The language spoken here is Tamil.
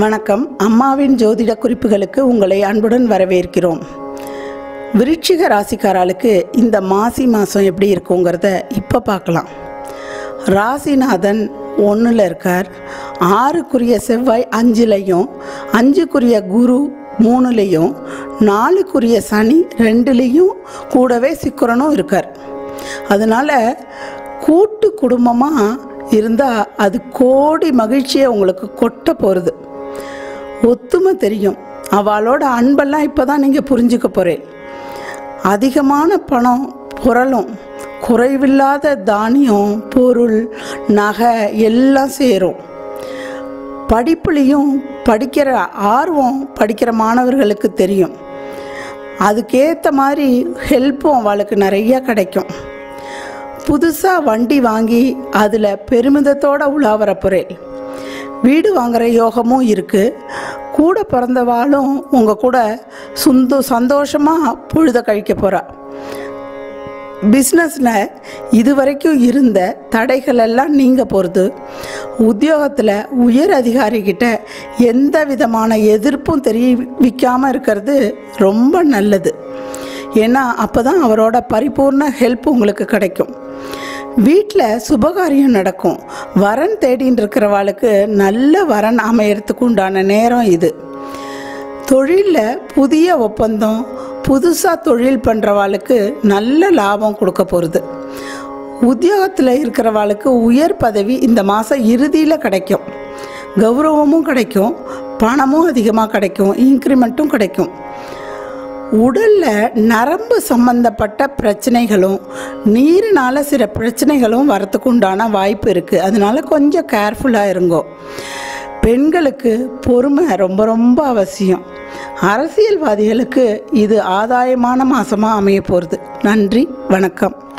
வணக்கம். அம்மாவின் ஜோதிட குறிப்புகளுக்கு உங்களை அன்புடன் வரவேற்கிறோம். விருச்சிக ராசிக்காராளுக்கு இந்த மாசி மாதம் எப்படி இருக்குங்கிறத இப்போ பார்க்கலாம். ராசிநாதன் ஒன்றில் இருக்கார். ஆறுக்குரிய செவ்வாய் அஞ்சுலையும் அஞ்சுக்குரிய குரு மூணுலேயும் நாலுக்குரிய சனி ரெண்டுலேயும் கூடவே சிக்குரனும் இருக்கார். அதனால் கூட்டு குடும்பமாக இருந்தால் அது கோடி மகிழ்ச்சியை உங்களுக்கு கொட்ட போகிறது ஒத்துமை தெரியும். அவளோட அன்பெல்லாம் இப்போ தான் நீங்கள் புரிஞ்சுக்க போகிறேன் அதிகமான பணம் புரளும் குறைவில்லாத தானியம் பொருள் நகை எல்லாம் சேரும். படிப்புலேயும் படிக்கிற ஆர்வம் படிக்கிற மாணவர்களுக்கு தெரியும். அதுக்கேற்ற மாதிரி ஹெல்ப்பும் அவளுக்கு நிறைய கிடைக்கும். புதுசாக வண்டி வாங்கி அதில் பெருமிதத்தோடு உலாவர பொருள் வீடு வாங்குகிற யோகமும் இருக்குது கூட பிறந்தவாளும் உங்கள் கூட சுந்தோ சந்தோஷமாக பொழுத கழிக்க போகிறா பிஸ்னஸில் இதுவரைக்கும் இருந்த தடைகள் எல்லாம் நீங்க போகிறது உத்தியோகத்தில் உயர் அதிகாரிகிட்ட எந்த விதமான எதிர்ப்பும் தெரிவிக்காமல் இருக்கிறது ரொம்ப நல்லது. ஏன்னா அப்போ தான் அவரோட பரிபூர்ண ஹெல்ப் உங்களுக்கு கிடைக்கும். வீட்டில் சுபகாரியம் நடக்கும். வரன் தேடின்னு இருக்கிறவாளுக்கு நல்ல வரன் அமையறதுக்கு உண்டான நேரம் இது. தொழிலில் புதிய ஒப்பந்தம் புதுசாக தொழில் பண்ணுறவாளுக்கு நல்ல லாபம் கொடுக்க போகிறது உத்தியோகத்தில் இருக்கிறவாளுக்கு உயர் பதவி இந்த மாதம் இறுதியில் கிடைக்கும். கௌரவமும் கிடைக்கும் பணமும் அதிகமாக கிடைக்கும் இன்க்ரிமெண்ட்டும் கிடைக்கும். உடலில் நரம்பு சம்பந்தப்பட்ட பிரச்சனைகளும் நீரினால் சில பிரச்சனைகளும் வரத்துக்கு உண்டான வாய்ப்பு இருக்குது அதனால கொஞ்சம் கேர்ஃபுல்லாக இருங்கோ. பெண்களுக்கு பொறுமை ரொம்ப ரொம்ப அவசியம். அரசியல்வாதிகளுக்கு இது ஆதாயமான மாதமாக அமைய போகிறது நன்றி வணக்கம்.